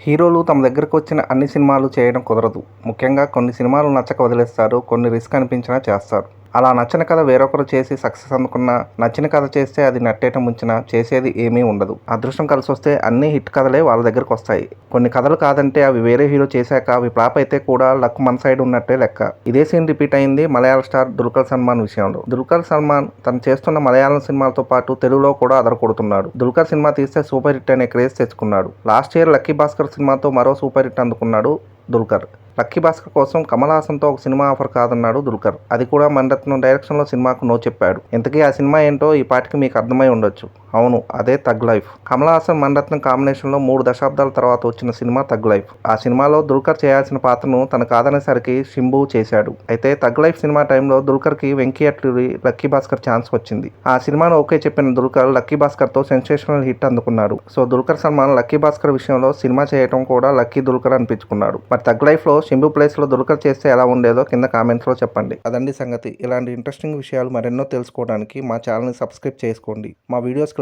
హీరోలు తమ దగ్గరకు వచ్చిన అన్ని సినిమాలు చేయడం కుదరదు. ముఖ్యంగా కొన్ని సినిమాలు నచ్చక వదిలేస్తారు కొన్ని రిస్క్ అనిపించినా చేస్తారు. అలా నచ్చిన కథ వేరొకరు చేసి సక్సెస్ అందుకున్న నచ్చిన కథ చేస్తే అది నట్టేట ముంచిన చేసేది ఏమీ ఉండదు. అదృష్టం కలిసి వస్తే అన్ని హిట్ కథలే వాళ్ళ దగ్గరకు వస్తాయి. కొన్ని కథలు కాదంటే అవి వేరే హీరో చేశాక అవి ఫ్లాప్ అయితే కూడా లక్ మన సైడ్ ఉన్నట్టే లెక్క. ఇదే సీన్ రిపీట్ అయింది మలయాళ స్టార్ దుల్కర్ సల్మాన్ విషయంలో. దుల్కర్ సల్మాన్ తను చేస్తున్న మలయాళం సినిమాలతో పాటు తెలుగులో కూడా అదర కొడుతున్నాడు దుల్కర్ సినిమా తీస్తే సూపర్ హిట్ అనే క్రేజ్ తెచ్చుకున్నాడు. లాస్ట్ ఇయర్ లక్కీ భాస్కర్ సినిమాతో మరో సూపర్ హిట్ అందుకున్నాడు. దుల్కర్. లక్కీ భాస్కర్ కోసం కమల్ హాసన్తో ఒక సినిమా ఆఫర్ కాదన్నాడు దుల్కర్. అది కూడా మణిరత్నం డైరెక్షన్లో సినిమాకు నో చెప్పాడు. ఇంతకీ ఆ సినిమా ఏంటో ఈ పాటికి మీకు అర్థమై ఉండొచ్చు. అవును అదే తగ్ లైఫ్. కమలహాసన్ మణరత్నం కాంబినేషన్లో మూడు దశాబ్దాల తర్వాత వచ్చిన సినిమా తగ్ లైఫ్. ఆ సినిమాలో దుల్కర్ చేయాల్సిన పాత్రను తన కాదనేసరికి శింబు చేశాడు. అయితే తగ్ లైఫ్ సినిమా టైంలో దుల్కర్కి వెంకీ అట్లూరి లక్కీ భాస్కర్ ఛాన్స్ వచ్చింది. ఆ సినిమాను ఓకే చెప్పిన దుల్కర్ లక్కీ భాస్కర్తో సెన్సేషనల్ హిట్ అందుకున్నాడు. సో దుల్కర్ సల్మాన్ లక్కీ భాస్కర్ విషయంలో సినిమా చేయడం కూడా లక్కీ దుల్కర్ అనిపించుకున్నాడు. మరి తగ్ లైఫ్లో శంభు ప్లేస్లో దుల్కర్ చేస్తే ఎలా ఉండేదో కింద కామెంట్స్లో చెప్పండి. అదండి సంగతి. ఇలాంటి ఇంట్రెస్టింగ్ విషయాలు మరెన్నో తెలుసుకోవడానికి మా ఛానల్ని సబ్స్క్రైబ్ చేసుకోండి. మా వీడియోస్కి